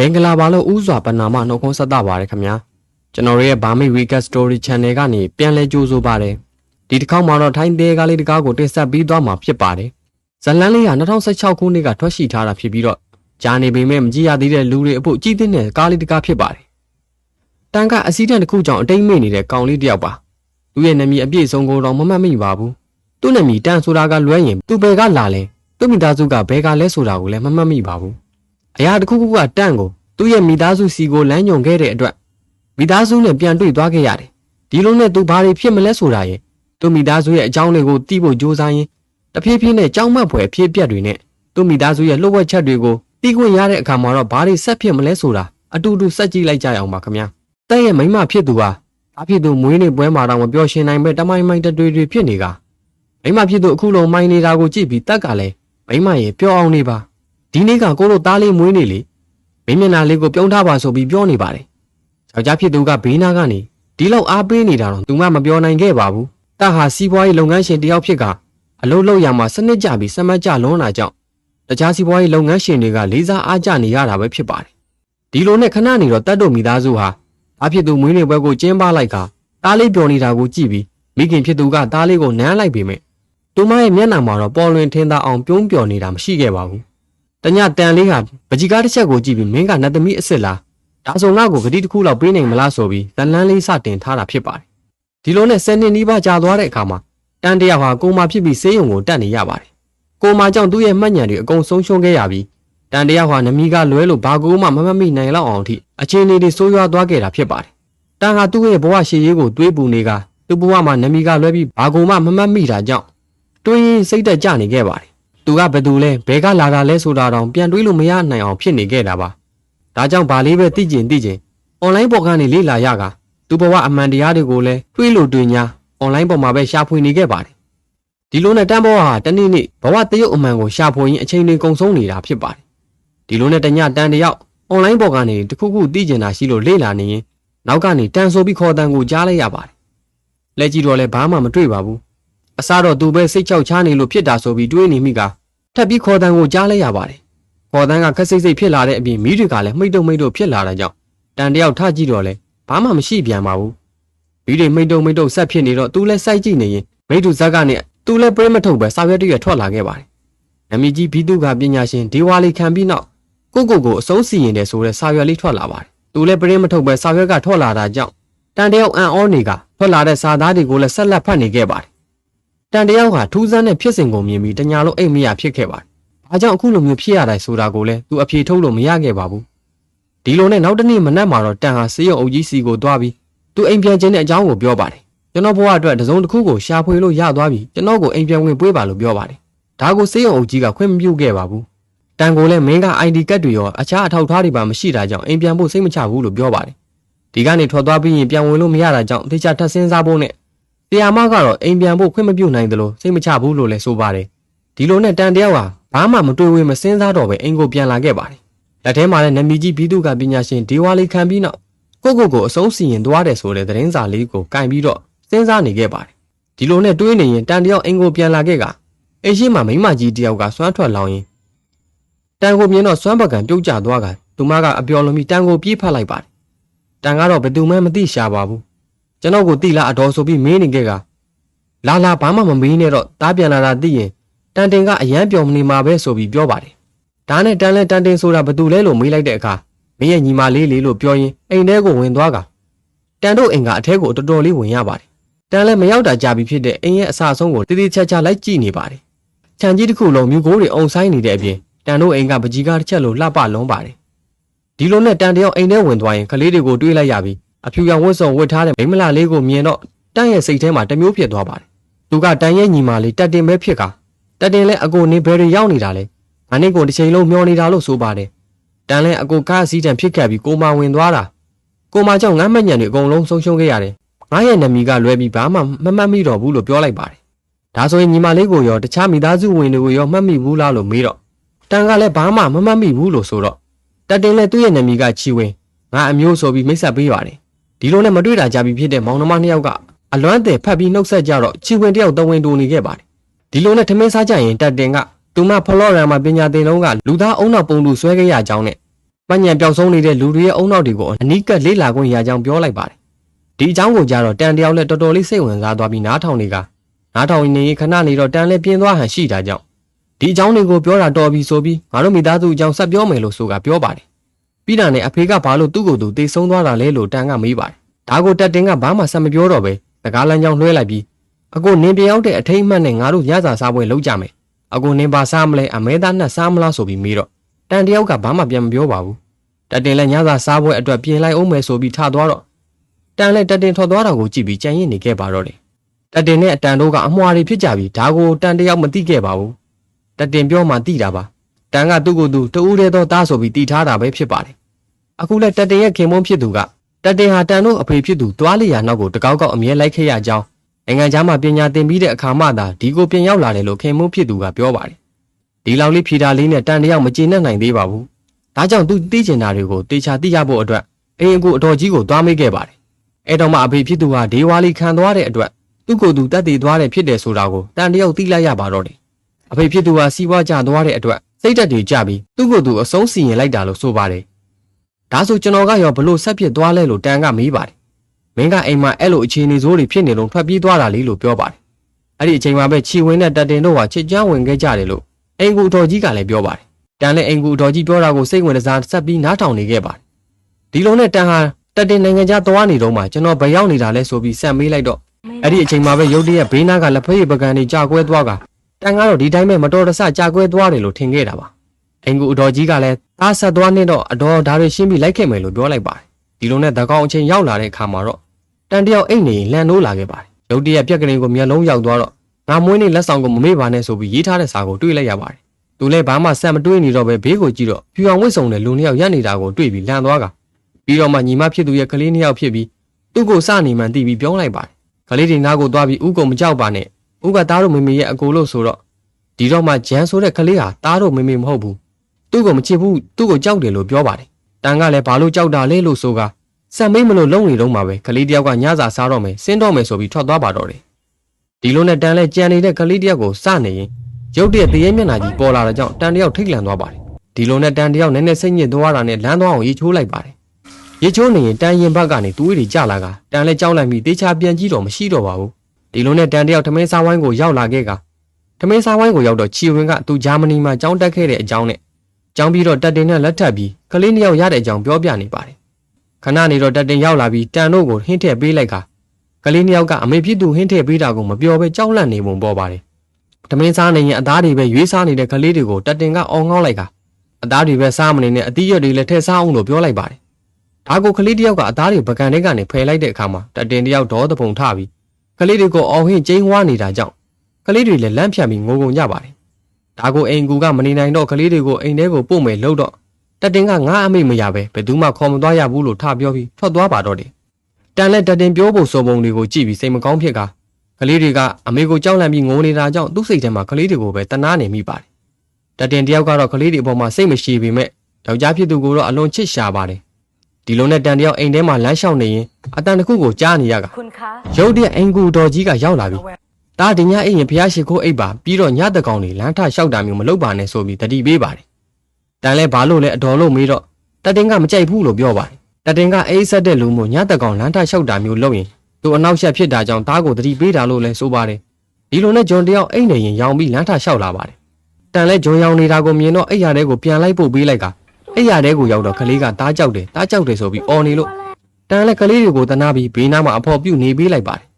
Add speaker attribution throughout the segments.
Speaker 1: မင်္ဂလာပါလို့ဥစွာပနာမနှုတ်ခွန်းဆက်တာပါတယ်ခင်ဗျာကျွန်တော်ရဲ့ဘာမိ Weekend Story Channel ကနေပြန်လဲကြိုးဆိုပါတယ်ဒီတစ်ခေါက်မှာတော့ထိုင်းသေးကားလေးတစ်ကားကိုတင်ဆက်ပြီးသွားမှာဖြစ်ပါတယ်ဇလန်းလေးက2016ခုနှစ်ကထွက်ရှိထားတာဖြစ်ပြီးတော့ကြာနေပေမဲ့မကြည့်ရသေးတဲ့လူတွေအဖို့ကြည့်တဲ့ကားလေးတစ်ကားဖြစ်ပါတယ်တန်ကအစီတန်တစ်ခုကြောင့်အတိတ်မေ့နေတဲ့ကောင်လေးတစ်ယောက်ပါသူ့ရဲ့နာမည်အပြည့်စုံကိုတော့မမှတ်မိပါဘူးသူ့နာမည်တန်ဆိုတာကလွဲရင်သူ့ဘယ်ကလာလဲသူ့မိသားစုကဘယ်ကလဲဆိုတာကိုလည်းမမှတ်မိပါဘူး အရာတစ်ခုခုကတန့်ကိုသူ့ရဲ့မိသားစုစီကိုလမ်းညွန်ခဲ့တဲ့အတွက်မိသားစုနဲ့ပြန်တွေ့သွားခဲ့ရတယ်။ဒီလိုနဲ့သူဘာတွေဖြစ်မလဲဆိုတာရဲ့သူ့မိသားစုရဲ့အကြောင်းတွေကိုသိဖို့ကြိုးစားရင်းတဖြည်းဖြည်းနဲ့ကြောင်းမက်ဖွယ်ဖြစ်ပျက်တွေနဲ့သူ့မိသားစုရဲ့လှုပ်ဝက်ချက်တွေကိုသိခွင့်ရတဲ့အခါမှာတော့ဘာတွေဆက်ဖြစ်မလဲဆိုတာအတူတူစက်ကြည့်လိုက်ကြရအောင်ပါခင်ဗျာ။တဲ့ရဲ့မိမဖြစ်သူဟာအဖြစ်သူမွေးနေ့ပွဲမှာတော့မပြောရှင်းနိုင်ပဲတမိုင်းမိုင်းတတွေတွေဖြစ်နေကမိမဖြစ်သူအခုလုံးမိုင်းနေတာကိုကြည့်ပြီးတက်ကလည်းမိမရဲ့ပြောအောင်နေပါ ဒီနေ့ကကိုတို့သားလေးမွေးနေလေမင်းမျက်နှာလေးကိုပြုံးထားပါဆိုပြီးပြောနေပါတယ်။ယောက်ျားဖြစ်သူကဘေးနားကနေဒီလောက်အားပေးနေတာတော့သူမှမပြောနိုင်ခဲ့ပါဘူး။တဟာစီးပွားရေးလုပ်ငန်းရှင်တယောက်ဖြစ်ကအလုပ်လုပ်ရမှာစနစ်ကျပြီးစမတ်ကျလွန်းလာကြောင်းတခြားစီးပွားရေးလုပ်ငန်းရှင်တွေကလေးစားအားကျနေရတာပဲဖြစ်ပါတယ်။ဒီလိုနဲ့ခဏနေတော့တတ်တို့မိသားစုဟာအဖြစ်သူမွေးနေ့ပွဲကိုကျင်းပလိုက်ကသားလေးပျော်နေတာကိုကြည့်ပြီးမိခင်ဖြစ်သူကသားလေးကိုနမ်းလိုက်ပေမဲ့သူမရဲ့မျက်နှာမှာတော့ပေါ်လွင်ထင်းသားအောင်ပြုံးပျော်နေတာမရှိခဲ့ပါဘူး။ တညတန်လေးကပကြီးကားတစ်ချက်ကိုကြည့်ပြီးမင်းကနတ်သမီးအစ်စ်လားဒါဆိုငါ့ကိုဂတိတစ်ခုလောက်ပေးနိုင်မလားဆိုပြီးဇလန်းလေးစတင်ထားတာဖြစ်ပါတယ်ဒီလိုနဲ့ဆယ်နှစ်နီးပါးကြာသွားတဲ့အခါမှာတန်တယောက်ဟာကိုမာဖြစ်ပြီးဆေးရုံကိုတက်နေရပါတယ်ကိုမာကြောင့်သူ့ရဲ့မှတ်ဉာဏ်တွေအကုန်ဆုံးရှုံးခဲ့ရပြီးတန်တယောက်ဟာနမီကလွဲလို့ဘာကူမှမမတ်မိနိုင်လောက်အောင်အထိအခြေအနေတွေဆိုးရွားသွားခဲ့တာဖြစ်ပါတယ်တန်ဟာသူ့ရဲ့ဘဝရှည်ရေးကိုတွေးပူနေကသူ့ဘဝမှာနမီကလွဲပြီးဘာကူမှမမတ်မိတာကြောင့်တွေးရင်စိတ်သက်ကြနေခဲ့ပါတယ် သူကဘယ်သူလဲဘဲကလာတာလဲဆိုတာတောင်ပြန်တွေးလို့မရနိုင်အောင်ဖြစ်နေခဲ့တာပါဒါကြောင့်ဗာလေးပဲသိကျင်သိကျင်အွန်လိုင်းပေါ်ကနေလေ့လာရကသူဘဝအမှန်တရားတွေကိုလည်းတွေးလို့တွေးညာအွန်လိုင်းပေါ်မှာပဲရှာဖွေနေခဲ့ပါတယ်ဒီလိုနဲ့တန်းဘောဟာတနေ့နေ့ဘဝတရုတ်အမှန်ကိုရှာဖွေရင်းအချိန်တွေကုန်ဆုံးနေတာဖြစ်ပါတယ်ဒီလိုနဲ့တညတန်းတယောက်အွန်လိုင်းပေါ်ကနေတခုခုသိကျင်တာရှိလို့လေ့လာနေရင်နောက်ကနေတန်ဆိုပြီးခေါ်တန်ကိုကြားလိုက်ရပါတယ်လက်ကြည့်တော့လည်းဘာမှမတွေ့ပါဘူးအစားတော့သူပဲစိတ်ချောက်ချားနေလို့ဖြစ်တာဆိုပြီးတွေးနေမိက ထပ်ပြီးခေါ်တန်းကိုကြားလိုက်ရပါတယ်။ခေါ်တန်းကခက်စိတ်စိတ်ဖြစ်လာတဲ့အပြင်မိတွေကလည်းမှိတ်တုံမိတ်တုံဖြစ်လာတာကြောင့်တန်တယောက်ထကြည့်တော့လဲဘာမှမရှိပြန်ပါဘူး။မိတွေမှိတ်တုံမိတ်တုံဆက်ဖြစ်နေတော့သူလည်းစိုက်ကြည့်နေရင်မိတူဇက်ကနေသူလည်းပရိမထုတ်ပဲစာရွက်တရွက်ထွက်လာခဲ့ပါတယ်။နမီကြီးဘီသူကပညာရှင်ဒေဝါလီခံပြီးနောက်ကိုကိုကိုအစိုးစီရင်တယ်ဆိုတဲ့စာရွက်လေးထွက်လာပါတယ်။သူလည်းပရိမထုတ်ပဲစာရွက်ကထွက်လာတာကြောင့်တန်တယောက်အံ့ဩနေကထွက်လာတဲ့စာသားတွေကိုလည်းဆက်လက်ဖတ်နေခဲ့ပါတယ် တန်တယောက်ဟာထူးဆန်းတဲ့ဖြစ်စဉ်ကိုမြင်ပြီးတညာလုံးအိတ်မရဖြစ်ခဲ့ပါတယ်။ဘာကြောင့်အခုလိုမျိုးဖြစ်ရတာဆိုတာကိုလည်းသူအပြေထုတ်လို့မရခဲ့ပါဘူး။ဒီလိုနဲ့နောက်တစ်နေ့မနက်မှာတော့တန်ဟာစေးရုံအုပ်ကြီးစီကိုသွားပြီးသူအိမ်ပြန်ခြင်းတဲ့အကြောင်းကိုပြောပါတယ်။ကျွန်တော်ဘဝအတွက်တစုံတစ်ခုကိုရှာဖွေလို့ရသွားပြီးကျွန်တော်ကိုအိမ်ပြန်ဝင်ပွေးပါလို့ပြောပါတယ်။ဒါကိုစေးရုံအုပ်ကြီးကခွင့်မပြုခဲ့ပါဘူး။တန်ကိုလည်းမင်းက ID ကတ်တွေရောအခြားအထောက်အထားတွေပါမရှိတာကြောင့်အိမ်ပြန်ဖို့စိတ်မချဘူးလို့ပြောပါတယ်။ဒီကနေထွက်သွားပြီးရင်ပြန်ဝင်လို့မရတာကြောင့်တေချာထပ်စင်းစားဖို့နဲ့ တရားမကတော့အိမ်ပြန်ဖို့ခွင့်မပြုနိုင်သလိုစိတ်မချဘူးလို့လည်းဆိုပါတယ်ဒီလိုနဲ့တန်တယောက်ဟာဘာမှမတွေးဝေမစင်းစားတော့ပဲအိမ်ကိုပြန်လာခဲ့ပါတယ်လက်ထဲမှာလည်းနမီကြီးဘီသူကပညာရှင်ဒေဝါလီခံပြီးနောက်ကိုကိုကိုအဆုံးစီရင်သွားတယ်ဆိုတဲ့သတင်းစာလေးကိုကင်ပြီးတော့စဉ်းစားနေခဲ့ပါတယ်ဒီလိုနဲ့တွေးနေရင်တန်တယောက်အိမ်ကိုပြန်လာခဲ့ကအိမ်ရှိမှာမိမကြီးတယောက်ကစွမ်းထွက်လောင်ရင်တန်ကိုမြင်တော့စွမ်းပကံပြုတ်ကျသွားကသူမကအပျော်လွန်ပြီးတန်ကိုပြေးဖတ်လိုက်ပါတယ်တန်ကတော့ဘယ်သူမှမသိရှာပါဘူး ကျွန်တော်ကိုတိလာအတော်ဆိုပြီးမင်းနေခဲ့ကလာလာဘာမှမမင်းနဲ့တော့တားပြန်လာတာသိရင်တန်တင်ကအရန်ပျော်မနေမှာပဲဆိုပြီးပြောပါတယ်ဒါနဲ့တန်လဲတန်တင်ဆိုတာဘသူလဲလို့မေးလိုက်တဲ့အခါမင်းရဲ့ညီမလေးလေးလို့ပြောရင်အိမ်ထဲကိုဝင်သွားကတန်တို့အိမ်ကအထဲကိုတော်တော်လေးဝင်ရပါတယ်တန်လဲမရောက်တာကြာပြီဖြစ်တဲ့အိမ်ရဲ့အဆအဆုံးကိုတည်တည်ချာချာလိုက်ကြည့်နေပါတယ်ခြံကြီးတစ်ခုလုံးမြူကိုးတွေအုံဆိုင်နေတဲ့အပြင်တန်တို့အိမ်ကပကြီးကားတစ်ချက်လိုလှပလုံးပါတယ်ဒီလိုနဲ့တန်တယောက်အိမ်ထဲဝင်သွားရင်ကလေးတွေကိုတွေးလိုက်ရပြီး အဖြူရောင်ဝတ်စုံဝတ်ထားတဲ့မိန်းမလာလေးကိုမြင်တော့တန့်ရဲ့စိတ်ထဲမှာတစ်မျိုးဖြစ်သွားပါတယ်။သူကတန်ရဲ့ညီမလေးတက်တင်ပဲဖြစ်ကတက်တင်လဲအကိုနေဘယ်တွေရောက်နေတာလဲ။ငါနဲ့ကိုတစ်ချိန်လုံးမျောနေတာလို့ဆိုပါတယ်။တန်လဲအကိုကားအစည်းတံဖြစ်ခဲ့ပြီးကိုမဝင်သွားတာ။ကိုမကြောင့်ငမ်းမညံတွေအကုန်လုံးဆုံးရှုံးခဲ့ရတယ်။ငါရဲ့နမီကလွဲပြီးဘာမှမမှတ်မိတော့ဘူးလို့ပြောလိုက်ပါတယ်။ဒါဆိုရင်ညီမလေးကိုရောတခြားမိသားစုဝင်တွေကိုရောမှတ်မိဘူးလားလို့မေးတော့တန်ကလည်းဘာမှမမှတ်မိဘူးလို့ဆိုတော့တက်တင်လဲသူ့ရဲ့နမီကချီဝင်ငါအမျိုးဆိုပြီးမိတ်ဆက်ပေးပါတယ်။ ဒီလိုနဲ့မတွေ့တာကြပြီဖြစ်တဲ့မောင်နှမနှစ်ယောက်ကအလွမ်းတယ်ဖတ်ပြီးနှုတ်ဆက်ကြတော့ချီဝင်တယောက်တဝင်းတူနေခဲ့ပါတယ်ဒီလိုနဲ့ထမင်းစားကြရင်တက်တင်ကသူမဖလော်ရန်မှာပညာသင်တော့ကလူသားအုံနောက်ပုံလူဆွဲခဲ့ရကြောင်းနဲ့ပညာပျောက်ဆုံးနေတဲ့လူတွေရဲ့အုံနောက်တွေကိုအနီးကပ်လေးလာခွင့်ရကြောင်းပြောလိုက်ပါတယ်ဒီအကြောင်းကိုကြတော့တန်တယောက်လည်းတော်တော်လေးစိတ်ဝင်စားသွားပြီးနားထောင်နေတာနားထောင်နေရင်ခဏနေတော့တန်လည်းပြင်းသွားဟန်ရှိတာကြောင့်ဒီအကြောင်းတွေကိုပြောတာတော်ပြီဆိုပြီးငါတို့မိသားစုအကြောင်းဆက်ပြောမယ်လို့ဆိုကပြောပါတယ် ပြီးတာနဲ့အဖေကဘာလို့သူ့ကိုယ်သူတေဆုံးသွားတာလဲလို့တန်ကမေးပါတယ်ဒါကိုတက်တင်ကဘာမှဆက်မပြောတော့ပဲစကားလမ်းကြောင်းလွှဲလိုက်ပြီးအကိုနင်းပြောင်းတဲ့အထိတ်အမှတ်နဲ့ငါတို့ညစာစားပွဲလုပ်ကြမယ်အကိုနင်းပါစားမလဲအမဲသားနဲ့စားမလားဆိုပြီးမေးတော့တန်တယောက်ကဘာမှပြန်မပြောပါဘူးတက်တင်လည်းညစာစားပွဲအတွက်ပြင်လိုက်အောင်မယ်ဆိုပြီးထသွားတော့တန်လည်းတက်တင်ထွက်သွားတာကိုကြည့်ပြီးကြံ့ရင်နေခဲ့ပါတော့တယ်တက်တင်နဲ့အတန်တို့ကအမွှာတွေဖြစ်ကြပြီးဒါကိုတန်တယောက်မသိခဲ့ပါဘူးတက်တင်ပြောမှသိတာပါတန်ကသူ့ကိုယ်သူတူးတဲ့တော့သားဆိုပြီးတီထားတာပဲဖြစ်ပါတယ် အခုလည်းတက်တင်ရဲ့ခင်မုန်းဖြစ်သူကတက်တင်ဟာတန်တို့အဖေဖြစ်သူတွားလျာနောက်ကိုတကောက်ကောက်အမြဲလိုက်ခဲ့ရကြောင်းနိုင်ငံခြားမှာပညာသင်ပြီးတဲ့အခါမှသာဒီကိုပြန်ရောက်လာတယ်လို့ခင်မုန်းဖြစ်သူကပြောပါတယ်။ဒီလောက်လေးဖြေတာလေးနဲ့တန်တယောက်မကျေနပ်နိုင်သေးပါဘူး။ဒါကြောင့်သူသိကျင်တာတွေကိုတေချာသိရဖို့အတွက်အိမ်အကူအတော်ကြီးကိုသွားမေးခဲ့ပါတယ်။အဲတော့မှအဖေဖြစ်သူဟာဒေဝါလီခံသွားတဲ့အတွက်သူ့ကိုယ်သူတတ်တည်သွားတယ်ဖြစ်တယ်ဆိုတာကိုတန်တယောက်သိလိုက်ရပါတော့တယ်။အဖေဖြစ်သူဟာစီးပွားကျသွားတဲ့အတွက်စိတ်တက်တွေကြပြီးသူ့ကိုယ်သူအဆုံးစီရင်လိုက်တာလို့ဆိုပါတယ်။ ဒါဆိုကျွန်တော်ကရောဘလို့ဆက်ဖြစ်သွားလဲလို့တန်ကမေးပါတယ်။မင်းကအိမ်မှာအဲ့လိုအခြေအနေဆိုးတွေဖြစ်နေလို့ထွက်ပြေးသွားတာလေလို့ပြောပါတယ်။အဲ့ဒီအချိန်မှာပဲချီဝင်းနဲ့တက်တင်တို့ဟာချစ်ကြမ်းဝင်ခဲ့ကြတယ်လို့အိမ်ကူအတော်ကြီးကလည်းပြောပါတယ်။တန်လည်းအိမ်ကူအတော်ကြီးပြောတာကိုစိတ်ဝင်စားဆက်ပြီးနားထောင်နေခဲ့ပါတယ်။ဒီလိုနဲ့တန်ဟာတက်တင်နိုင်ငံခြားသွားနေတော့မှကျွန်တော်ဘယ်ရောက်နေတာလဲဆိုပြီးဆက်မေးလိုက်တော့အဲ့ဒီအချိန်မှာပဲရုတ်တရက်ဘေးနားကလက်ဖက်ရည်ပကံတွေကြာကွဲသွားကတန်ကတော့ဒီတိုင်းပဲမတော်တဆကြာကွဲသွားတယ်လို့ထင်ခဲ့တာပါ။ အိမ်ကူအတော်ကြီးကလည်းသားဆက်သွားနေတော့အတော်ဒါတွေရှင်းပြီးလိုက်ခဲ့မယ်လို့ပြောလိုက်ပါတယ်။ဒီလိုနဲ့တကောင်အချိန်ရောက်လာတဲ့အခါမှာတော့တန်တယောက်အိတ်နေရင်လှန်နိုးလာခဲ့ပါတယ်။ရုတ်တရက်ပြက်ကလေးကိုမျက်လုံးရောက်သွားတော့ငါမွေးနေလက်ဆောင်ကိုမမေ့ပါနဲ့ဆိုပြီးရေးထားတဲ့စာကိုတွေ့လိုက်ရပါတယ်။သူလည်းဘာမှဆက်မတွေးနေတော့ပဲဘေးကိုကြည့်တော့ဖြူအောင်ဝစ်စုံတဲ့လူနှစ်ယောက်ရပ်နေတာကိုတွေ့ပြီးလန့်သွားကပြီးတော့မှညီမဖြစ်သူရဲ့ကလေးနှစ်ယောက်ဖြစ်ပြီးသူ့ကိုစနေမှန်တီးပြီးပြောလိုက်ပါတယ်။ကလေးတွေနားကိုသွားပြီးဥကုံမကြောက်ပါနဲ့။ဥကသားတို့မေမေရဲ့အကိုလို့ဆိုတော့ဒီတော့မှဂျန်ဆိုတဲ့ကလေးဟာသားတို့မေမေမဟုတ်ဘူး။ သူ့ကိုမချစ်ဘူးသူ့ကိုကြောက်တယ်လို့ပြောပါတယ်။တန်ကလည်းဘာလို့ကြောက်တာလဲလို့ဆိုကစံမိတ်မလို့လုံနေတော့မှာပဲကလေးတယောက်ကညစာစားတော့မယ်စင်းတော့မယ်ဆိုပြီးထွက်သွားပါတော့တယ်ဒီလိုနဲ့တန်လဲကြံနေတဲ့ကလေးတယောက်ကိုစနေရင်ရုတ်တရက်တရေမျက်နှာကြီးပေါ်လာတဲ့ကြောင့်တန်တယောက်ထိတ်လန့်သွားပါတယ်ဒီလိုနဲ့တန်တယောက်နည်းနည်းစိတ်ညစ်သွားတာနဲ့လမ်းသွားအောင်ရေချိုးလိုက်ပါတယ်ရေချိုးနေရင်တန်ရင်ဘက်ကနေသွေးတွေကျလာကတန်လဲကြောက်လိုက်ပြီးတေချာပြန်ကြည့်တော့မရှိတော့ပါဘူးဒီလိုနဲ့တန်တယောက်ထမင်းစားဝိုင်းကိုရောက်လာခဲ့ကထမင်းစားဝိုင်းကိုရောက်တော့ချီဝင်ကသူဂျာမနီမှာကြောင်းတက်ခဲ့တဲ့အကြောင်းနဲ့ ကြောင်းပြီးတော့တက်တင်နဲ့လက်ထပ်ပြီးကလေးနှစ်ယောက်ရတဲ့အကြောင်းပြောပြနေပါတယ်ခဏနေတော့တက်တင်ရောက်လာပြီးတန်တို့ကိုဟင်းထည့်ပေးလိုက်ကကလေးနှစ်ယောက်ကအမေဖြစ်သူဟင်းထည့်ပေးတာကိုမပြောဘဲကြောက်လန့်နေပုံပေါ်ပါတယ်။တမင်းစားနေရင်အသားတွေပဲရွေးစားနေတဲ့ကလေးတွေကိုတက်တင်ကအော်ငေါက်လိုက်ကအသားတွေပဲစားမနေနဲ့အသီးရွက်တွေလည်းထည့်စားအောင်လို့ပြောလိုက်ပါတယ်။ဒါကိုကလေးတစ်ယောက်ကအသားတွေပကံထဲကနေဖယ်လိုက်တဲ့အခါမှာတက်တင်တစ်ယောက်ဒေါသပုံထပြီးကလေးတွေကိုအော်ဟင်းကျင်းဝါနေတာကြောင့်ကလေးတွေလည်းလန့်ဖြတ်ပြီးငိုငုံကြပါတယ်။ ဒါကိုအိမ်ကူကမနေနိုင်တော့ကလေးတွေကိုအိမ်ထဲကိုပို့မယ်လို့တော့တတင်ကငါအမိမရပဲဘယ်သူမှခေါ်မသွားရဘူးလို့ထပြောပြီးထွက်သွားပါတော့တယ်တန်လက်တတင်ပြောဖို့စောပုံတွေကိုကြည့်ပြီးစိတ်မကောင်းဖြစ်ကကလေးတွေကအမေကိုကြောက်လန့်ပြီးငိုနေတာကြောင့်သူ့စိတ်ထဲမှာကလေးတွေကိုပဲတနာနေမိပါတယ်တတင်တယောက်ကတော့ကလေးတွေအပေါ်မှာစိတ်မရှိပေမဲ့ယောက်ျားဖြစ်သူကိုတော့အလွန်ချစ်ရှာပါတယ်ဒီလိုနဲ့တန်တယောက်အိမ်ထဲမှာလမ်းလျှောက်နေရင်အတန်တစ်ခုကိုကြားနေရကရုတ်တရက်အိမ်ကူတော်ကြီးကရောက်လာပြီး တားတင်ညအိမ်ရင်ဖျားရှိခိုးအိပ်ပါပြီးတော့ညတကောင်တွေလမ်းထလျှောက်တာမျိုးမလုပ်ပါနဲ့ဆိုပြီးတတိပေးပါတယ်တန်လဲဘာလို့လဲအတော်လို့မေးတော့တတင်ကမကြိုက်ဘူးလို့ပြောပါတယ်တတင်ကအိပ်ဆက်တဲ့လူမျိုးညတကောင်လမ်းထလျှောက်တာမျိုးလုပ်ရင်သူအနောက်ရှက်ဖြစ်တာကြောင့်တားကိုတတိပေးတာလို့လဲဆိုပါတယ်ဒီလိုနဲ့ဂျွန်တယောက်အိမ်နေရင်ရောင်ပြီးလမ်းထလျှောက်လာပါတယ်တန်လဲဂျွန်ရောင်နေတာကိုမြင်တော့အိပ်ရတဲ့ကိုပြန်လိုက်ပို့ပေးလိုက်ကအိပ်ရတဲ့ကိုရောက်တော့ကလေးကတားကြောက်တယ်တားကြောက်တယ်ဆိုပြီးអော်နေလို့တန်လည်းကလေးတွေကိုတနာပြီးဘေးနားမှာအဖော်ပြုတ်နေပေးလိုက်ပါတယ်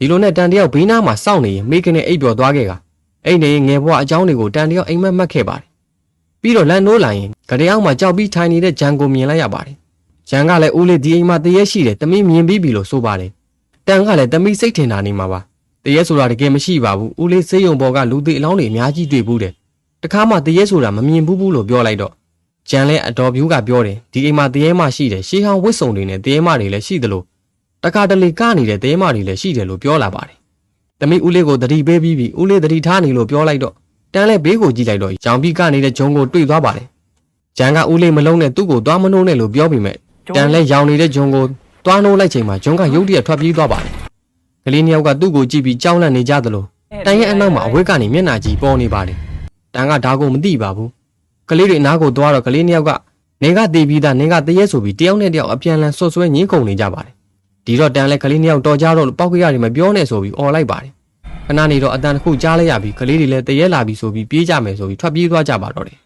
Speaker 1: ဒီလိုနဲ့တန်တယောက်ဘေးနားမှာစောင့်နေရင်မိခင်နဲ့အိပ်ပျော်သွားခဲ့ကအဲ့နေငယ်ဘွားအကြောင်းတွေကိုတန်တယောက်အိမ်မက်မှတ်ခဲ့ပါတယ်ပြီးတော့လန်နိုးလာရင်ကတဲ့အောက်မှာကြောက်ပြီးထိုင်နေတဲ့ဂျန်ကိုမြင်လိုက်ရပါတယ်ဂျန်ကလည်းဦးလေးဒီအိမ်မှာတရေရှိတယ်တမီးမြင်ပြီးပြီလို့ဆိုပါတယ်တန်ကလည်းတမီးစိတ်ထင်တာနေမှာပါတရေဆိုတာတကယ်မရှိပါဘူးဦးလေးစေးရုံပေါ်ကလူသေးအလောင်းတွေအများကြီးတွေ့ဘူးတယ်တခါမှတရေဆိုတာမမြင်ဘူးဘူးလို့ပြောလိုက်တော့ဂျန်လည်းအတော်ဗျူးကပြောတယ်ဒီအိမ်မှာတရေမရှိတယ်ရှေးဟောင်းဝစ်စုံတွေနဲ့တရေမတွေလည်းရှိသလို တခါတလေကနေတဲ့တရေမတွေလည်းရှိတယ်လို့ပြောလာပါတယ်။တမိဦးလေးကိုတတိပေးပြီးပြီးဦးလေးတတိထားနေလို့ပြောလိုက်တော့တန်းလည်းဘေးကိုကြည့်လိုက်တော့ရောင်ပြီးကနေတဲ့ဂျုံကိုတွေ့သွားပါတယ်။ဂျန်ကဦးလေးမလုံးနဲ့သူ့ကိုသွားမနှိုးနဲ့လို့ပြောပြီးမဲ့တန်းလည်းရောင်နေတဲ့ဂျုံကိုသွားနှိုးလိုက်ချိန်မှာဂျုံကရုတ်တရက်ထွက်ပြေးသွားပါတယ်။ကလေးနှစ်ယောက်ကသူ့ကိုကြည့်ပြီးကြောက်လန့်နေကြသလိုတန်ရဲ့အနောက်မှာအဝတ်ကနေမျက်နှာကြီးပေါ်နေပါတယ်။တန်ကဒါကိုမသိပါဘူး။ကလေးတွေအနားကိုသွားတော့ကလေးနှစ်ယောက်ကနေကတေးပြီးသားနေကတရေဆိုပြီးတယောက်နဲ့တယောက်အပြန်လန်ဆွတ်ဆွဲညင်းခုန်နေကြပါတယ် ဒီတော့တန်လဲကလေးနှစ်ယောက်တော်ကြတော့လို့ပောက်ကရတွေမပြောနဲ့ဆိုပြီးអော်လိုက်ပါတယ်ခဏနေတော့အတန်တစ်ခုကြားလိုက်ရပြီးကလေးတွေလည်းတရေလာပြီးဆိုပြီးပြေးကြမယ်ဆိုပြီးထွက်ပြေးသွားကြပါတော့တယ်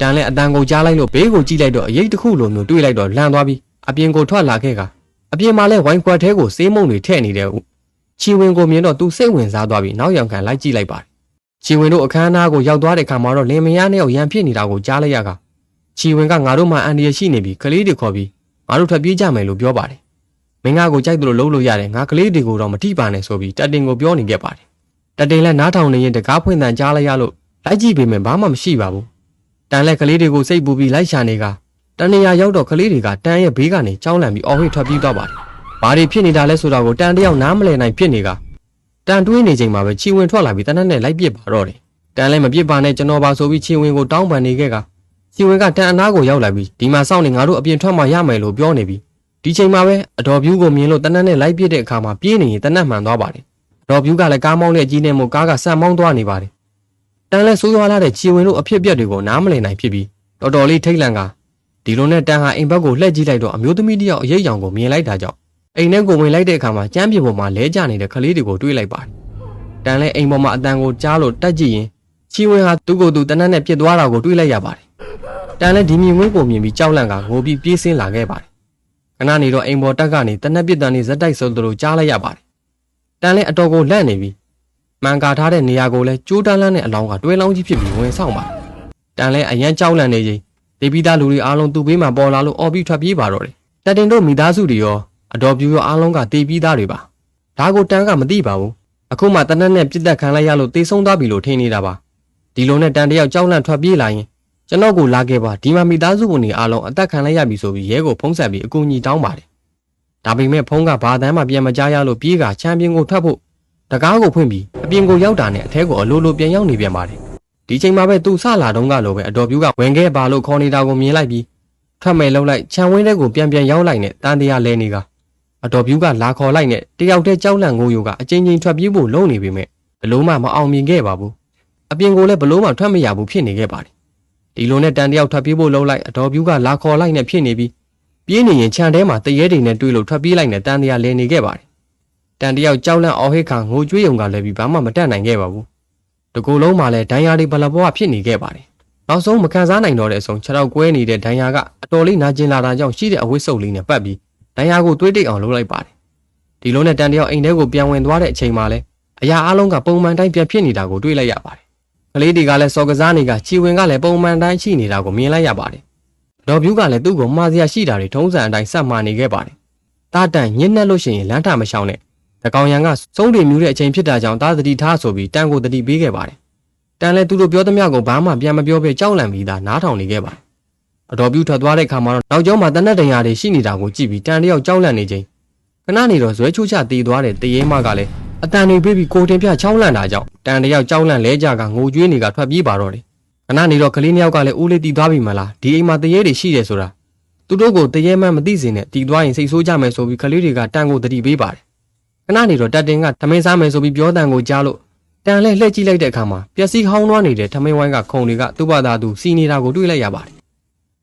Speaker 1: တန်လဲအတန်ကိုကြားလိုက်လို့ဘေးကိုကြည့်လိုက်တော့အရေးတစ်ခုလိုမျိုးတွေးလိုက်တော့လန့်သွားပြီးအပြင်ကိုထွက်လာခဲ့ကအပြင်မှာလဲဝိုင်းခွက်ထဲကိုစေးမုံတွေထည့်နေတဲ့ချီဝင်ကိုမြင်တော့သူစိတ်ဝင်စားသွားပြီးနောက်ရောက်ခံလိုက်ကြည့်လိုက်ပါတယ်ချီဝင်တို့အခန်းအနားကိုရောက်သွားတဲ့ခါမှာတော့လင်မယားနဲ့ရန်ဖြစ်နေတာကိုကြားလိုက်ရကချီဝင်ကငါတို့မှအန်ဒီရရှိနေပြီကလေးတွေခေါ်ပြီးငါတို့ထွက်ပြေးကြမယ်လို့ပြောပါတယ်။ မင်းငါကိုကြိုက်သလိုလုပ်လို့ရတယ်ငါကလေးတွေကိုတော့မထိပါနဲ့ဆိုပြီးတက်တင်ကိုပြောနေခဲ့ပါတယ်။တက်တင်လည်းနားထောင်နေရင်တကားဖွင့်တန်ကြားလိုက်ရလို့လိုက်ကြည့်ပေမဲ့ဘာမှမရှိပါဘူး။တန်လည်းကလေးတွေကိုစိတ်ပူပြီးလိုက်ရှာနေကတန်နေရရောက်တော့ကလေးတွေကတန်ရဲ့ဘေးကနေကြောင်းလန့်ပြီးအော်ဟစ်ထွက်ပြေးသွားပါတယ်။ဘာတွေဖြစ်နေတာလဲဆိုတာကိုတန်တယောက်နားမလည်နိုင်ဖြစ်နေကတန်တွေးနေချိန်မှာပဲချီဝင်ထွက်လာပြီးတနက်နဲ့လိုက်ပစ်ပါတော့တယ်။တန်လည်းမပစ်ပါနဲ့ကျွန်တော်ပါဆိုပြီးချီဝင်ကိုတောင်းပန်နေခဲ့ကစီဝင်ကတန်အနာကိုရောက်လာပြီးဒီမှာစောင့်နေငါတို့အပြင်ထွက်မှရမယ်လို့ပြောနေပြီး ဒီချိန်မှာပဲအတော်ပြူးကိုမြင်လို့တနက်နဲ့လိုက်ပြစ်တဲ့အခါမှာပြေးနေရင်တနက်မှန်သွားပါတယ်အတော်ပြူးကလည်းကားမောင်းတဲ့အကြီးနဲ့မို့ကားကဆန်မောင်းသွားနေပါတယ်တန်လဲဆိုးရွားလာတဲ့ချီဝင်တို့အဖြစ်အပျက်တွေကိုနားမလည်နိုင်ဖြစ်ပြီးတော်တော်လေးထိတ်လန့်ကဒီလိုနဲ့တန်ဟာအိမ်ဘက်ကိုလှည့်ကြည့်လိုက်တော့အမျိုးသမီးတယောက်အရေးအယောင်ကိုမြင်လိုက်တာကြောင့်အိမ်ထဲကိုဝင်လိုက်တဲ့အခါမှာကျမ်းပြေပေါ်မှာလဲကျနေတဲ့ကလေးတွေကိုတွေးလိုက်ပါတယ်တန်လဲအိမ်ပေါ်မှာအတန်ကိုကြားလို့တက်ကြည့်ရင်ချီဝင်ဟာသူ့ကိုယ်သူတနက်နဲ့ပြစ်သွားတာကိုတွေးလိုက်ရပါတယ်တန်လည်းဒီမြင်ကွင်းကိုမြင်ပြီးကြောက်လန့်ကငိုပြီးပြေးဆင်းလာခဲ့ပါတယ်။ ခဏနေတော့အိမ်ပေါ်တက်ကနေတနက်ပစ်တန်နေဇက်တိုက်ဆိုသလိုကြားလိုက်ရပါတယ်။တန်လည်းအတော်ကိုလန့်နေပြီးမှန်ကာထားတဲ့နေရာကိုလည်းကျိုးတန်းလန်းတဲ့အလောင်းကတွဲလောင်းကြီးဖြစ်ပြီးဝင်ဆောင်ပါတယ်။တန်လည်းအရန်ကြောက်လန့်နေချိန်ဒေပီသားလူတွေအားလုံးသူ့ဘေးမှာပေါ်လာလို့အော်ပြီးထွက်ပြေးပါတော့တယ်။တတင်တို့မိသားစုတွေရောအတော်ပြူရောအားလုံးကတေးပြီးသားတွေပါ။ဒါကိုတန်ကမသိပါဘူး။အခုမှတနက်နဲ့ပြစ်တက်ခံလိုက်ရလို့တေးဆုံးသွားပြီလို့ထင်နေတာပါ။ဒီလိုနဲ့တန်တယောက်ကြောက်လန့်ထွက်ပြေးလာရင် ကျွန်တော်ကိုလာခဲ့ပါဒီမှာမိသားစုဝင်တွေအားလုံးအသက်ခံလိုက်ရပြီဆိုပြီးရဲကိုဖုံးဆက်ပြီးအကူအညီတောင်းပါတယ်။ဒါပေမဲ့ဖုံးကဘာတမ်းမှပြန်မကြားရလို့ပြေးကချမ်းပြင်းကိုထွက်ဖို့တကားကိုဖွင့်ပြီးအပြင်ကိုရောက်တာနဲ့အထဲကိုအလိုလိုပြန်ရောက်နေပြန်ပါတယ်။ဒီချိန်မှာပဲသူဆလာတုံးကလိုပဲအတော်ပြူးကဝင်ခဲ့ပါလို့ခေါ်နေတာကိုမြင်လိုက်ပြီးထွက်မယ်လှုပ်လိုက်ခြံဝင်းထဲကိုပြန်ပြန်ရောက်လိုက်နဲ့တန်တရားလဲနေကအတော်ပြူးကလာခေါ်လိုက်နဲ့တယောက်တည်းကြောက်လန့်ငိုးယူကအချင်းချင်းထွက်ပြေးဖို့လုံနေပေမဲ့ဘလို့မှမအောင်မြင်ခဲ့ပါဘူး။အပြင်ကိုလည်းဘလို့မှထွက်မရဘူးဖြစ်နေခဲ့ပါတယ် ဒီလိုနဲ့တန်တယောက်ထွက်ပြေးဖို့လှုပ်လိုက်အတော်ပြူးကလာခေါ်လိုက်နဲ့ဖြစ်နေပြီးပြေးနေရင်ခြံထဲမှာတရေတွေနဲ့တွေ့လို့ထွက်ပြေးလိုက်နဲ့တန်တရာလဲနေခဲ့ပါတယ်။တန်တယောက်ကြောက်လန့်အော်ဟစ်ခါငိုကြွေးုံကလည်းပြီးဘာမှမတတ်နိုင်ခဲ့ပါဘူး။တကူလုံးမှာလည်းဒဏ်ရာတွေဘလဘောကဖြစ်နေခဲ့ပါတယ်။နောက်ဆုံးမခံစားနိုင်တော့တဲ့အဆုံးခြေထောက်ကွဲနေတဲ့ဒဏ်ရာကအတော်လေးနာကျင်လာတာကြောင့်ရှိတဲ့အဝိစုပ်လေးနဲ့ပတ်ပြီးဒဏ်ရာကိုတွေးတိတ်အောင်လုပ်လိုက်ပါတယ်။ဒီလိုနဲ့တန်တယောက်အိမ်ထဲကိုပြန်ဝင်သွားတဲ့အချိန်မှာလည်းအရာအလုံးကပုံမှန်တိုင်းပြန်ဖြစ်နေတာကိုတွေးလိုက်ရပါတယ်။ ကလေးတွေကလည်းစော်ကစားနေကချီဝင်ကလည်းပုံမှန်တိုင်းရှိနေတာကိုမြင်လိုက်ရပါတယ်။ဒေါ်ပြူးကလည်းသူ့ကိုမှားစရာရှိတာတွေထုံးစံအတိုင်းဆက်မှာနေခဲ့ပါတယ်။တားတန်ညှင်းနှက်လို့ရှိရင်လမ်းထမရှောင်နဲ့။တကောင်ရန်ကစုံးတွေမြူးတဲ့အချိန်ဖြစ်တာကြောင့်တားသတိထားဆိုပြီးတန်ကိုသတိပေးခဲ့ပါတယ်။တန်လည်းသူတို့ပြောသမျှကိုဘာမှပြန်မပြောဘဲကြောက်လန့်ပြီးသားနားထောင်နေခဲ့ပါတယ်။အတော်ပြူးထွက်သွားတဲ့ခါမှာတော့နောက်ကျောင်းမှာတနက်တန်ရာတွေရှိနေတာကိုကြည့်ပြီးတန်တယောက်ကြောက်လန့်နေချိန်ခဏနေတော့ဇွဲချိုးချတီးသွားတဲ့တရေမကလည်း အတန်နေပြေးပြီးကိုတင်ပြချောင်းလန့်တာကြောင့်တန်တယောက်ကြောက်လန့်လဲကြကငိုကြွေးနေကထွက်ပြေးပါတော့တယ်ခဏနေတော့ကလေးနှစ်ယောက်ကလည်းဦးလေးတီးသွားပြီမလားဒီအိမ်မှာတရေတွေရှိတယ်ဆိုတာသူတို့ကိုတရေမှန်းမသိစင်နဲ့တီးသွားရင်စိတ်ဆိုးကြမယ်ဆိုပြီးကလေးတွေကတန်ကိုတတိပေးပါတယ်ခဏနေတော့တက်တင်ကထမင်းစားမယ်ဆိုပြီးပြောတန်ကိုကြားလို့တန်လဲလှည့်ကြည့်လိုက်တဲ့အခါမှာပျက်စီးဟောင်းသွားနေတဲ့ထမင်းဝိုင်းကခုံတွေကသူ့ဘာသာသူစီနေတာကိုတွေ့လိုက်ရပါတယ်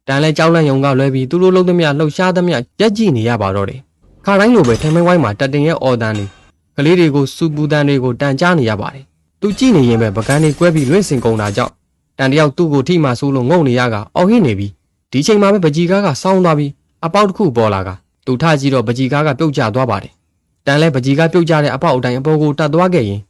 Speaker 1: တန်လဲကြောက်လန့်ယုံကလွဲပြီးသူတို့လုံးသမျှလှုပ်ရှားသမျှကြက်ကြည့်နေရပါတော့တယ်ခါတိုင်းလိုပဲထမင်းဝိုင်းမှာတက်တင်ရဲ့အော်တန်လေး ကလေးတွေကိုစူပူတန်တွေကိုတန်ကြားနေရပါတယ်။သူကြည့်နေရင်ပဲပကန်းတွေကွဲပြီးလွင့်စင်ကုန်တာကြောင့်တန်တယောက်သူ့ကိုထိမှဆိုးလို့ငုံနေရကအော်ဟစ်နေပြီးဒီချိန်မှာပဲပကြီကားကစောင်းသွားပြီးအပေါက်တစ်ခုပေါ်လာကသူထကြည့်တော့ပကြီကားကပြုတ်ကျသွားပါတယ်။တန်လည်းပကြီကားပြုတ်ကျတဲ့အပေါက်အတိုင်းအပေါ်ကိုတတ်သွားခဲ့ရင်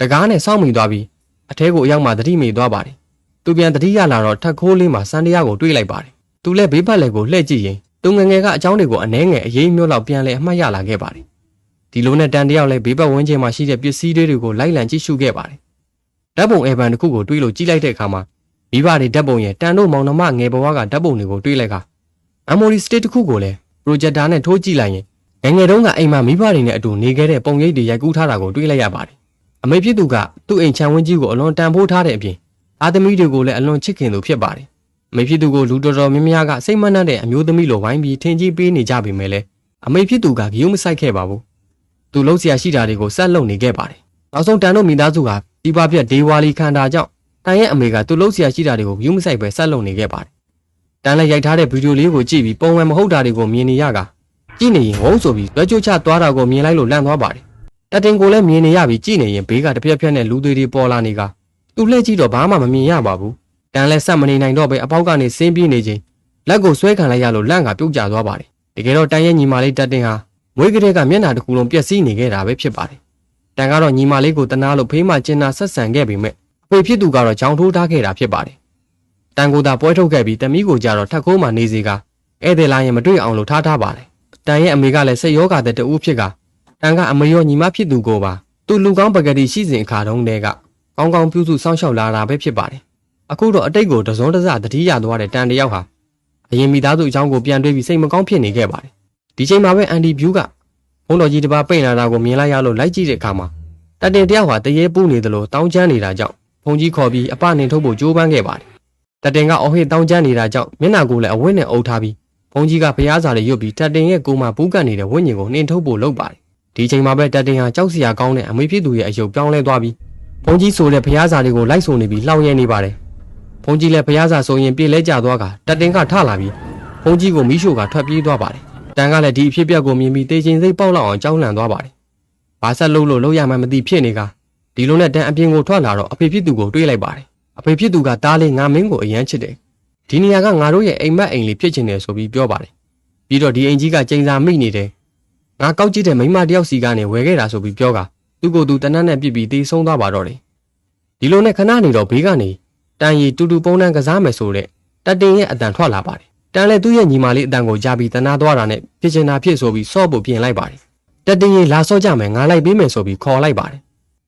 Speaker 1: တကားနဲ့စောင့်မိသွားပြီးအထဲကိုအရောက်မှသတိမိသွားပါတယ်။သူပြန်သတိရလာတော့ထက်ခိုးလေးမှာစန်တရားကိုတွေးလိုက်ပါတယ်။သူလည်းဘေးပတ်လည်ကိုလှည့်ကြည့်ရင်သူငငယ်ကအချောင်းတွေကိုအနှဲငယ်အေးမျိုးလောက်ပြန်လဲအမှတ်ရလာခဲ့ပါတယ် ဒီလိုနဲ့တန်တယောက်လည်းဘေးပတ်ဝန်းကျင်မှာရှိတဲ့ပစ္စည်းတွေကိုလိုက်လံကြည့်ရှုခဲ့ပါတယ်။ဓာတ်ပုံအေဗန်တစ်ခုကိုတွေးလို့ကြည့်လိုက်တဲ့အခါမှာမိဘတွေဓာတ်ပုံရဲ့တန်တို့မောင်နှမငယ်ဘဝကဓာတ်ပုံတွေကိုတွေးလိုက်ကအမိုရီစတစ်တစ်ခုကိုလည်းပရိုဂျက်တာနဲ့ထိုးကြည့်လိုက်ရင်ငယ်ငယ်တုန်းကအိမ်မှာမိဘတွေနဲ့အတူနေခဲ့တဲ့ပုံရိပ်တွေရိုက်ကူးထားတာကိုတွေးလိုက်ရပါတယ်။အမေဖြစ်သူကသူ့အိမ်ချမ်းဝင်းကြီးကိုအလွန်တန်ဖိုးထားတဲ့အပြင်အာသမီတွေကိုလည်းအလွန်ချစ်ခင်သူဖြစ်ပါတယ်။အမေဖြစ်သူကိုလူတော်တော်များများကစိတ်မနှံ့တဲ့အမျိုးသမီးလိုဝိုင်းပြီးထင်ကြီးပေးနေကြပေမဲ့လည်းအမေဖြစ်သူကဂရုမစိုက်ခဲ့ပါဘူး။ သူလုံးဆရာရှိတာတွေကိုဆက်လုပ်နေခဲ့ပါတယ်။နောက်ဆုံးတန်တို့မိသားစုကဒီပါပြက်ဒေဝါလီခန္ဓာကြောင့်တန်ရဲ့အမေကသူလုံးဆရာရှိတာတွေကိုယူမဆိုင်ပဲဆက်လုပ်နေခဲ့ပါတယ်တန်းလည်းရိုက်ထားတဲ့ဗီဒီယိုလေးကိုကြည့်ပြီးပုံမှန်မဟုတ်တာတွေကိုမြင်နေရကကြည့်နေရင်ဝုန်းဆိုပြီးလွှဲချိုးချသွားတာကိုမြင်လိုက်လို့လန့်သွားပါတယ်တတင်ကိုလည်းမြင်နေရပြီးကြည့်နေရင်ဘေးကတစ်ပြက်ပြက်နဲ့လူတွေတွေပေါ်လာနေကသူလှည့်ကြည့်တော့ဘာမှမမြင်ရပါဘူးတန်းလည်းဆက်မနေနိုင်တော့ပဲအပေါက်ကနေဆင်းပြေးနေချင်းလက်ကိုဆွဲခံလိုက်ရလို့လန့်ကပြုတ်ကျသွားပါတယ်တကယ်တော့တန်းရဲ့ညီမလေးတတင်ဟာ မွေးကလေးကမျက်နှာတစ်ခုလုံးပျက်စီးနေခဲ့တာပဲဖြစ်ပါတယ်တန်ကတော့ညီမလေးကိုတနာလို့ဖေးမကျင်နာဆက်ဆံခဲ့ပေမဲ့အဖေဖြစ်သူကတော့ကြောင်ထိုးထားခဲ့တာဖြစ်ပါတယ်တန်ကိုသာပွဲထုတ်ခဲ့ပြီးတမီးကိုကြတော့ထက်ခိုးမှနေစီကဧည့်သည်လာရင်မတွေ့အောင်လို့ထားထားပါတယ်တန်ရဲ့အမေကလည်းစိတ်ယောဂတဲ့တူဖြစ်ကတန်ကအမေရောညီမဖြစ်သူကိုပါသူလူကောင်းပကတိရှိစဉ်အခါတုန်းတည်းကကောင်းကောင်းပြုစုစောင့်ရှောက်လာတာပဲဖြစ်ပါတယ်အခုတော့အတိတ်ကိုတစုံတစတတိရသွားတဲ့တန်တယောက်ဟာအရင်မိသားစုအကြောင်းကိုပြန်တွေးပြီးစိတ်မကောင်းဖြစ်နေခဲ့ပါတယ် ဒီချိန်မှာပဲအန်ဒီဘျူးကဘုန်းတော်ကြီးတစ်ပါးပိတ်လာတာကိုမြင်လိုက်ရလို့လိုက်ကြည့်တဲ့အခါမှာတတင်တယောက်ဟာတရေပူးနေတယ်လို့တောင်းချမ်းနေတာကြောင့်ဘုန်းကြီးခေါ်ပြီးအပနှင်ထုတ်ဖို့ကြိုးပမ်းခဲ့ပါတယ်တတင်ကအော်ဟစ်တောင်းချမ်းနေတာကြောင့်မျက်နှာကိုလည်းအဝတ်နဲ့အုပ်ထားပြီးဘုန်းကြီးကဖျားစာလေးရွတ်ပြီးတတင်ရဲ့ကိုယ်မှာဘူးကတ်နေတဲ့ဝိညာဉ်ကိုနှင်ထုတ်ဖို့လုပ်ပါတယ်ဒီချိန်မှာပဲတတင်ဟာကြောက်စရာကောင်းတဲ့အမေဖြစ်သူရဲ့အယုတ်ပြောင်းလဲသွားပြီးဘုန်းကြီးဆိုတဲ့ဖျားစာလေးကိုလိုက်ဆိုနေပြီးလှောင်ရဲနေပါတယ်ဘုန်းကြီးလည်းဖျားစာဆိုရင်ပြေးလဲကျသွားကတတင်ကထလာပြီးဘုန်းကြီးကိုမိရှို့ကထွက်ပြေးသွားပါတယ် တန်ကလည်းဒီအဖြစ်အပျက်ကိုမြင်ပြီးတေချင်စိတ်ပေါက်လောက်အောင်ကြောက်လန့်သွားပါတယ်ဘာဆက်လို့လို့လောက်ရမှမသိဖြစ်နေကဒီလိုနဲ့တန်အပြင်ကိုထွက်လာတော့အဖေဖြစ်သူကိုတွေးလိုက်ပါတယ်အဖေဖြစ်သူကတားလေးငါမင်းကိုအယမ်းချစ်တယ်ဒီနေရာကငါတို့ရဲ့အိမ်မက်အိမ်လေးဖြစ်ချင်တယ်ဆိုပြီးပြောပါတယ်ပြီးတော့ဒီအိမ်ကြီးကကျိန်စာမိနေတယ်ငါကောက်ကြည့်တဲ့မိန်းမတယောက်စီကနေဝယ်ခဲ့တာဆိုပြီးပြောကသူ့ကိုယ်သူတနတ်နဲ့ပြစ်ပြီးတေးဆုံးသွားပါတော့တယ်ဒီလိုနဲ့ခဏနေတော့ဘေးကနေတန်ရီတူတူပုံနှံကစားမယ်ဆိုတဲ့တတင်ရဲ့အတန်ထွက်လာပါတယ် တန်လည်းသူ့ရဲ့ညီမလေးအတန်ကိုကြားပြီးတနာသွားတာနဲ့ဖြစ်ချင်တာဖြစ်ဆိုပြီးစော့ဖို့ပြင်လိုက်ပါတယ်တတင်ရီလာစော့ကြမယ်ငါလိုက်ပေးမယ်ဆိုပြီးခေါ်လိုက်ပါတယ်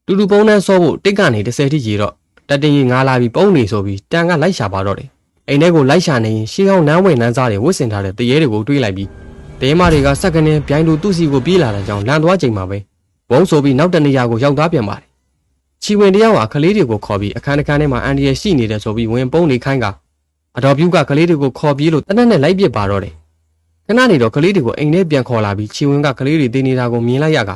Speaker 1: တူတူပုံနှံစော့ဖို့တစ်ကနေ30ထိရေတော့တတင်ရီငါလာပြီးပုံနေဆိုပြီးတန်ကလိုက်ရှာပါတော့တယ်အိမ်ထဲကိုလိုက်ရှာနေရင်ရှေးဟောင်းနန်းဝယ်နန်းစားတွေဝတ်ဆင်ထားတဲ့တရေတွေကိုတွေးလိုက်ပြီးတဲမတွေကစက္ကနဲ့ဗျိုင်းတူသူ့စီကိုပြေးလာတဲ့ကြောင့်လန်သွားချိန်မှာပဲဝုန်းဆိုပြီးနောက်တနေရာကိုရောက်သွားပြန်ပါတယ်ချီဝင်တယောက်ကကလေးတွေကိုခေါ်ပြီးအခန်းတစ်ခန်းထဲမှာအန်ဒီရရှိနေတယ်ဆိုပြီးဝင်ပုံးနေခိုင်းက အတော်ပြူကကလေးတွေကိုခေါ်ပြေးလို့တနက်နဲ့လိုက်ပစ်ပါတော့တယ်ခဏနေတော့ကလေးတွေကိုအိမ်ထဲပြန်ခေါ်လာပြီးချီဝင်ကကလေးတွေတည်နေတာကိုမြင်လိုက်ရက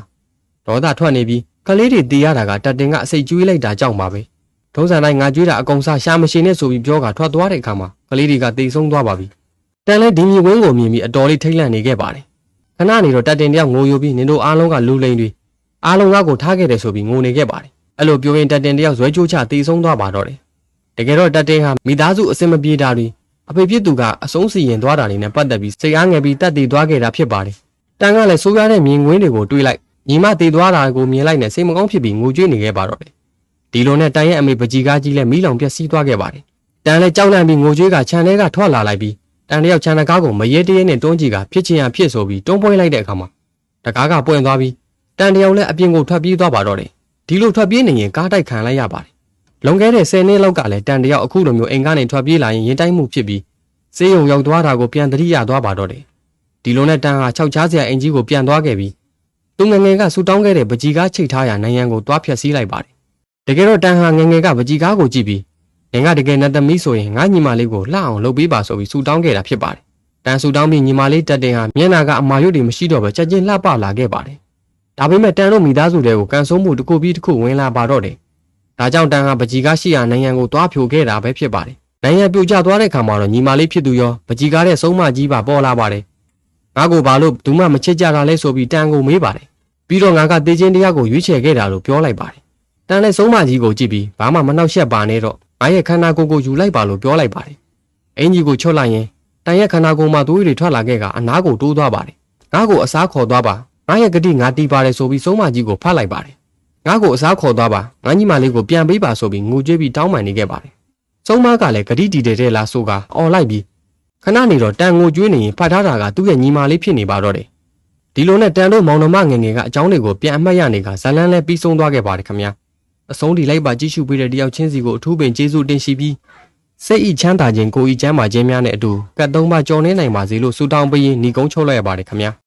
Speaker 1: ဒေါသထွက်နေပြီးကလေးတွေတည်ရတာကတတ်တင်ကအစိတ်ကျွေးလိုက်တာကြောင့်ပါပဲထုံးစံတိုင်းငါကျွေးတာအကုန်စားရှာမရှိနဲ့ဆိုပြီးပြောကထွက်သွားတဲ့အခါမှာကလေးတွေကတိတ်ဆုံးသွားပါပြီတန်လဲဒီမြေဝင်းကိုမြင်ပြီးအတော်လေးထိတ်လန့်နေခဲ့ပါတယ်ခဏနေတော့တတ်တင်တယောက်ငိုယိုပြီးနင်တို့အားလုံးကလူလိန်တွေအားလုံးကကိုထားခဲ့တယ်ဆိုပြီးငိုနေခဲ့ပါတယ်အဲ့လိုပြောရင်တတ်တင်တယောက်ဇွဲချိုးချတေဆုံးသွားပါတော့တယ် တကယ်တော့တတ်တင်ဟာမိသားစုအစင်မပြေတာတွေအဖေဖြစ်သူကအဆုံးစီရင်သွားတာတွေနဲ့ပတ်သက်ပြီးစိတ်အားငယ်ပြီးတတ်တည်သွားခဲ့တာဖြစ်ပါတယ်တန်ကလည်းဆိုးရတဲ့မြင်ကွင်းတွေကိုတွေးလိုက်ညီမတည်သွားတာကိုမြင်လိုက်နဲ့စိတ်မကောင်းဖြစ်ပြီးငိုကြွေးနေခဲ့ပါတော့တယ်ဒီလိုနဲ့တန်ရဲ့အမေပကြီးကားကြီးလည်းမိလောင်ပြက်စီးသွားခဲ့ပါတယ်တန်လည်းကြောက်လန့်ပြီးငိုကြွေးကခြံထဲကထွက်လာလိုက်ပြီးတန်တယောက်ခြံတကားကိုမရဲတရဲနဲ့တွန်းကြည့်ကဖြစ်ချင်ရဖြစ်ဆိုပြီးတွန်းပွဲလိုက်တဲ့အခါမှာတကားကပွင့်သွားပြီးတန်တယောက်လည်းအပြင်ကိုထွက်ပြေးသွားပါတော့တယ်ဒီလိုထွက်ပြေးနေရင်ကားတိုက်ခံလိုက်ရပါတယ် လွန်ခဲ့တဲ့10နှစ်လောက်ကလည်းတန်တယောက်အခုလိုမျိုးအိမ်ကနေထွက်ပြေးလာရင်ရင်တိုက်မှုဖြစ်ပြီးစေးရုံရောက်သွားတာကိုပြန်တတိယသွားပါတော့တယ်ဒီလိုနဲ့တန်ဟာခြောက်ချားစရာအင်ကြီးကိုပြန်သွားခဲ့ပြီးသူငငယ်ကဆူတောင်းခဲ့တဲ့ပကြီးကားချိတ်ထားရာနိုင်ငံကိုသွားဖြတ်စည်းလိုက်ပါတယ်တကယ်တော့တန်ဟာငငယ်ကပကြီးကားကိုကြည့်ပြီးငင်ကတကယ်နဲ့သမီးဆိုရင်ငါညီမလေးကိုလှအောင်လုပ်ပေးပါဆိုပြီးဆူတောင်းခဲ့တာဖြစ်ပါတယ်တန်ဆူတောင်းပြီးညီမလေးတက်တင်ဟာမျက်နာကအမာရွတ်တွေမရှိတော့ဘဲချက်ချင်းလှပလာခဲ့ပါတယ်ဒါပေမဲ့တန်တို့မိသားစုတွေကိုကန်ဆိုးမှုတစ်ခုပြီးတစ်ခုဝင်လာပါတော့တယ် ဒါကြောင့်တန်ဟာပကြီးကားရှိရာနိုင်ငံကိုသွားဖြိုခဲ့တာပဲဖြစ်ပါတယ်နိုင်ငံပြိုကျသွားတဲ့ခါမှာတော့ညီမလေးဖြစ်သူရောပကြီးကားတဲ့ဆုံးမကြီးပါပေါ်လာပါတယ်ငါကိုဘာလို့ဘူးမှမချစ်ကြတာလဲဆိုပြီးတန်ကိုမေးပါတယ်ပြီးတော့ငါကတေချင်းတရားကိုရွေးချယ်ခဲ့တာလို့ပြောလိုက်ပါတယ်တန်လည်းဆုံးမကြီးကိုကြည့်ပြီးဘာမှမနှောက်ယှက်ပါနဲ့တော့ငါရဲ့ခန္ဓာကိုယ်ကိုယူလိုက်ပါလို့ပြောလိုက်ပါတယ်အင်ကြီးကိုချွတ်လိုက်ရင်တန်ရဲ့ခန္ဓာကိုယ်မှာသွေးတွေထွက်လာခဲ့ကအနားကိုတိုးသွားပါတယ်ငါကိုအစားခေါ်သွားပါငါရဲ့ဂတိငါတီးပါတယ်ဆိုပြီးဆုံးမကြီးကိုဖတ်လိုက်ပါတယ် ငါကိုအစားခေါ်သွားပါငါညီမလေးကိုပြန်ပေးပါဆိုပြီးငိုကြွေးပြီးတောင်းပန်နေခဲ့ပါတယ်ဆုံးမကလည်းဂတိတီတဲ့တဲ့လားဆိုကအော်လိုက်ပြီးခဏနေတော့တန်ငိုကြွေးနေရင်ဖတ်ထားတာကသူ့ရဲ့ညီမလေးဖြစ်နေပါတော့တယ်ဒီလိုနဲ့တန်တို့မောင်နှမငယ်ငယ်ကအကြောင်းတွေကိုပြန်အမှတ်ရနေကဇလန်းလဲပြီးဆုံးသွားခဲ့ပါတယ်ခင်ဗျာအဆုံးထိလိုက်ပါကြည့်ရှုပေးတဲ့တယောက်ချင်းစီကိုအထူးပင်ကျေးဇူးတင်ရှိပြီးစိတ်ဤချမ်းသာခြင်းကိုယ်ဤချမ်းသာခြင်းများနဲ့အတူကတ်သုံးပါကြော်နေနိုင်ပါစေလို့ဆုတောင်းပေးရင်ညီကုန်းချုပ်လိုက်ရပါတယ်ခင်ဗျာ